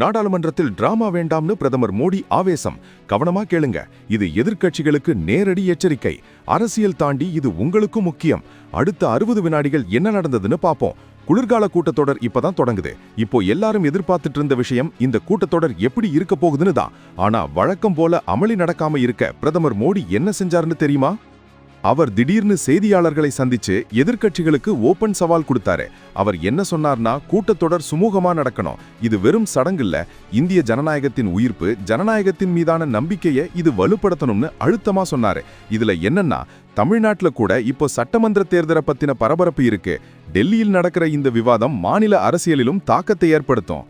நாடாளுமன்றத்தில் டிராமா வேண்டாம்னு பிரதமர் மோடி ஆவேசம். கவனமா கேளுங்க. இது எதிர்க்கட்சிகளுக்கு நேரடி எச்சரிக்கை. அரசியல் தாண்டி இது உங்களுக்கும் முக்கியம். அடுத்த அறுபது வினாடிகள் என்ன நடந்ததுன்னு பார்ப்போம் குளிர்கால கூட்டத்தொடர் இப்பதான் தொடங்குது. இப்போ எல்லாரும் எதிர்பார்த்துட்டு இருந்த விஷயம் இந்த கூட்டத்தொடர் எப்படி இருக்க போகுதுன்னு தான். ஆனா வழக்கம் போல அமளி நடக்காம இருக்க பிரதமர் மோடி என்ன செஞ்சாருன்னு தெரியுமா? அவர் திடீர்னு செய்தியாளர்களை சந்திச்சு எதிர்க்கட்சிகளுக்கு ஓபன் சவால் கொடுத்தாரு. அவர் என்ன சொன்னார்னா கூட்டத்தொடர் சுமூகமா நடக்கணும். இது வெறும் சடங்கில்ல. இந்திய ஜனநாயகத்தின் உயிர்ப்பு ஜனநாயகத்தின் மீதான நம்பிக்கையை இது வலுப்படுத்தணும்னு அழுத்தமா சொன்னாரு. இதுல என்னன்னா தமிழ்நாட்டில் கூட இப்போ சட்டமன்ற தேர்தலை பத்தின பரபரப்பு இருக்கு. டெல்லியில் நடக்கிற இந்த விவாதம் மாநில அரசியலிலும் தாக்கத்தை ஏற்படுத்தும்.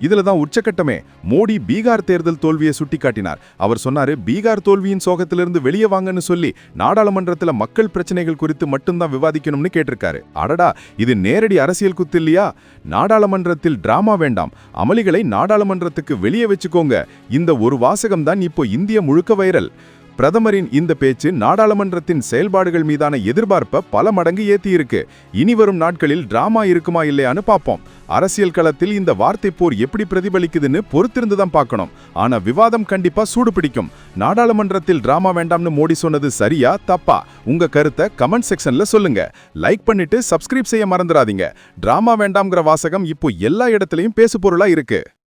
இதுல தான் உச்சக்கட்டமே. மோடி பீகார் தேர்தல் தோல்வியை சுட்டிக்காட்டினார். அவர் சொன்னாரு பீகார் தோல்வியின் சோகத்திலிருந்து வெளியே வாங்கன்னு சொல்லி நாடாளுமன்றத்தில் மக்கள் பிரச்சனைகள் குறித்து மட்டும்தான் விவாதிக்கணும்னு கேட்டிருக்காரு. அடடா இது நேரடி அரசியல் குத்து இல்லையா? நாடாளுமன்றத்தில் டிராமா வேண்டாம். அமளிகளை நாடாளுமன்றத்துக்கு வெளியே வச்சுக்கோங்க. இந்த ஒரு வாசகம் தான் இப்போ இந்திய முழுக்க வைரல். பிரதமரின் இந்த பேச்சு நாடாளுமன்றத்தின் செயல்பாடுகள் மீதான எதிர்பார்ப்பை பல மடங்கு ஏத்தியிருக்கு. இனி வரும் நாட்களில் டிராமா இருக்குமா இல்லையான்னு பார்ப்போம். அரசியல் களத்தில் இந்த வார்த்தை போர் எப்படி பிரதிபலிக்குதுன்னு பொறுத்திருந்து தான் பார்க்கணும். ஆனா விவாதம் கண்டிப்பா சூடு பிடிக்கும் நாடாளுமன்றத்தில் டிராமா வேண்டாம்னு மோடி சொன்னது சரியா தப்பா? உங்க கருத்தை கமெண்ட் செக்ஷன்ல சொல்லுங்க. லைக் பண்ணிட்டு சப்ஸ்கிரைப் செய்ய மறந்துடாதீங்க. டிராமா வேண்டாம்ங்கிற வாசகம் இப்போ எல்லா இடத்துலயும் பேசுபொருளா இருக்கு.